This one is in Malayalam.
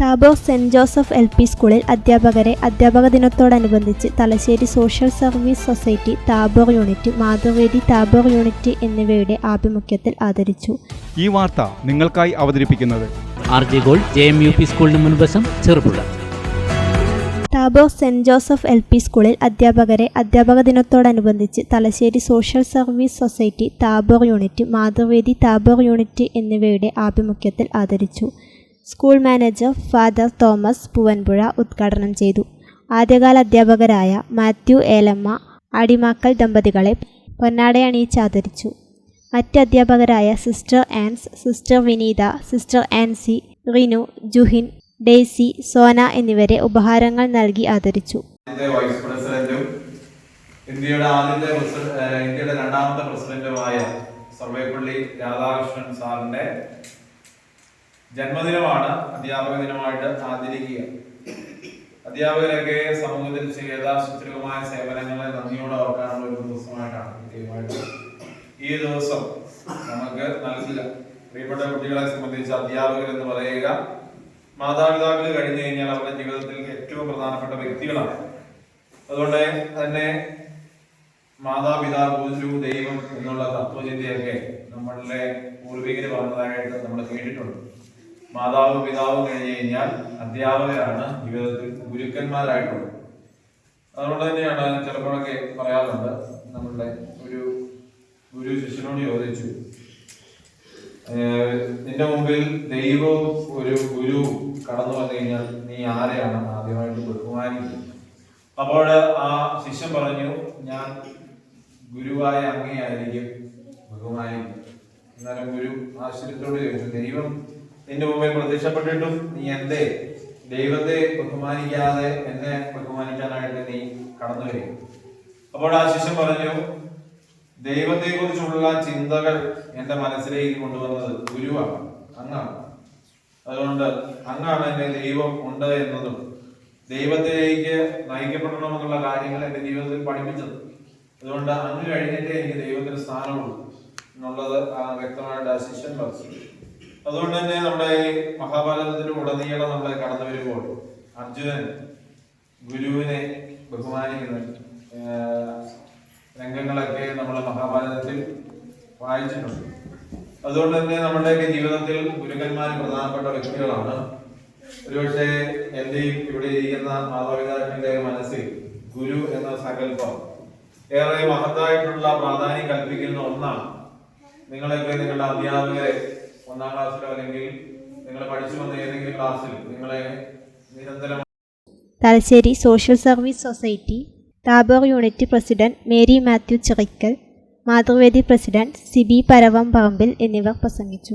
Tabor saint Joseph L P സ്കൂളിൽ അധ്യാപകരെ അധ്യാപക ദിനത്തോടനുബന്ധിച്ച് Thalassery social service society Tabor unit മാധവേദി Tabor unit എന്നിവയുടെ ആഭിമുഖ്യത്തിൽ ആദരിച്ചു. ഈ വാർത്ത നിങ്ങൾക്കായി അവതരിപ്പിക്കുന്നത് R J gold J M U P സ്കൂളിന് മുൻവശം Cherupuzha. Tabor saint Joseph L P സ്കൂളിൽ അധ്യാപകരെ അധ്യാപക ദിനത്തോടനുബന്ധിച്ച് Thalassery social service society Tabor unit Mathruvedi Tabor unit എന്നിവയുടെ ആഭിമുഖ്യത്തിൽ ആദരിച്ചു. School manager father Thomas Poovanpuzha ഉദ്ഘാടനം ചെയ്തു. ആദ്യകാല അധ്യാപകരായ മാത്യു ഏലമ്മ അടിമാക്കൽ ദമ്പതികളെ പൊന്നാടയണിയിച്ച് ആദരിച്ചു. മറ്റ് അധ്യാപകരായ sister Ans sister Vineetha sister Ancy Rinu Juhin Daisy Sona എന്നിവരെ ഉപഹാരങ്ങൾ നൽകി ആദരിച്ചു. വൈസ് ഇന്ത്യയുടെ ആദ്യത്തെ ഇന്ത്യയുടെ രണ്ടാമത്തെ പ്രസിഡന്റുമായ സർവേപ്പള്ളി രാധാകൃഷ്ണൻ സാറിന്റെ ജന്മദിനമാണ് അധ്യാപക ദിനമായിട്ട് ആചരിക്കുക. അധ്യാപകരൊക്കെ സമൂഹത്തിൽ ചെയ്ത സുസ്ഥിരമായ സേവനങ്ങളെ നന്ദിയോടെ ഓർക്കാനുള്ള ഒരു ദിവസമായിട്ടാണ് കൃത്യമായിട്ട് ഈ ദിവസം നമുക്ക് നൽകില്ല. പ്രിയപ്പെട്ട കുട്ടികളെ സംബന്ധിച്ച് അധ്യാപകർ എന്ന് പറയുക മാതാപിതാക്കൾ കഴിഞ്ഞു കഴിഞ്ഞാൽ അവരുടെ ജീവിതത്തിൽ ഏറ്റവും പ്രധാനപ്പെട്ട വ്യക്തികളാണ്. അതുകൊണ്ട് തന്നെ മാതാപിതാ ഗുരു ദൈവം എന്നുള്ള തത്വചിന്തയൊക്കെ നമ്മളുടെ പൂർവികര് പറഞ്ഞതായിട്ട് നമ്മൾ കേട്ടിട്ടുണ്ട്. മാതാവും പിതാവ് കഴിഞ്ഞു കഴിഞ്ഞാൽ അധ്യാപകരാണ് ജീവിതത്തിൽ ഗുരുക്കന്മാരായിട്ടുള്ളത്. അതുകൊണ്ട് തന്നെയാണ് ചിലപ്പോഴൊക്കെ പറയാറുണ്ട് നമ്മളുടെ ഒരു ഗുരു ശിഷ്യനോട് ചോദിച്ചു നിന്റെ മുമ്പിൽ ദൈവവും ഒരു ഗുരു കടന്നു വന്നു കഴിഞ്ഞാൽ നീ ആരെയാണ് ആദ്യമായിട്ട് ബഹുമാനിക്കുന്നത്? അപ്പോൾ ആ ശിഷ്യൻ പറഞ്ഞു ഞാൻ ഗുരുവായ അങ്ങേയായിരിക്കും ബഹുമാനിക്കും എന്നാലും ഗുരു ആശ്ചര്യത്തോട് ചോദിച്ചു ദൈവം നിന്റെ മുമ്പിൽ പ്രത്യക്ഷപ്പെട്ടിട്ടും നീ എന്തേ ദൈവത്തെ ബഹുമാനിക്കാതെ എന്നെ ബഹുമാനിക്കാനായിട്ട് നീ കടന്നു വരും. അപ്പോൾ ആ ശിഷ്യൻ പറഞ്ഞു ദൈവത്തെ കുറിച്ചുള്ള ചിന്തകൾ എന്റെ മനസ്സിലേക്ക് കൊണ്ടുവന്നത് ഗുരുവാണ് അങ്ങാണ്. അതുകൊണ്ട് അങ്ങാണ് എന്റെ ദൈവം ഉണ്ട് എന്നതും ദൈവത്തിലേക്ക് നയിക്കപ്പെടണമെന്നുള്ള കാര്യങ്ങൾ എന്റെ ജീവിതത്തിൽ പഠിപ്പിച്ചത്. അതുകൊണ്ട് അങ്ങ് കഴിഞ്ഞിട്ടേ എനിക്ക് ദൈവത്തിന് സ്ഥാനമുള്ളൂ എന്നുള്ളത് ആ വ്യക്തമായിട്ട് ആ ശിഷ്യൻ പറഞ്ഞു. അതുകൊണ്ട് തന്നെ നമ്മുടെ ഈ മഹാഭാരതത്തിന്റെ ഉടനീളം നമ്മൾ കടന്നു വരുമ്പോൾ അർജുനൻ ഗുരുവിനെ ബഹുമാനിക്കുന്ന. രംഗങ്ങളൊക്കെ നമ്മൾ മഹാഭാരതത്തിൽ വായിച്ചിട്ടുണ്ട്. അതുകൊണ്ട് തന്നെ നമ്മുടെയൊക്കെ ജീവിതത്തിൽ ഗുരുക്കന്മാർ പ്രധാനപ്പെട്ട വ്യക്തികളാണ്. ഒരുപക്ഷെ എന്റെയും ഇവിടെ ഇരിക്കുന്ന മാതാപിതാക്കളുടെ മനസ്സിൽ ഗുരു എന്ന സങ്കല്പം ഏറെ മഹത്തായിട്ടുള്ള പ്രാധാന്യം കൽപ്പിക്കുന്ന ഒന്നാണ്. നിങ്ങളൊക്കെ നിങ്ങളുടെ അധ്യാപകരെ ഒന്നാം ക്ലാസ്സിലോ അല്ലെങ്കിൽ നിങ്ങൾ പഠിച്ചു വന്ന ഏതെങ്കിലും ക്ലാസ്സിൽ നിങ്ങളെ നിരന്തരം Thalassery social service society Tabor unit president Mary Mathew Chirackal Mathruvedi president Siby Paravam Parambil എന്നിവർ പ്രസംഗിച്ചു.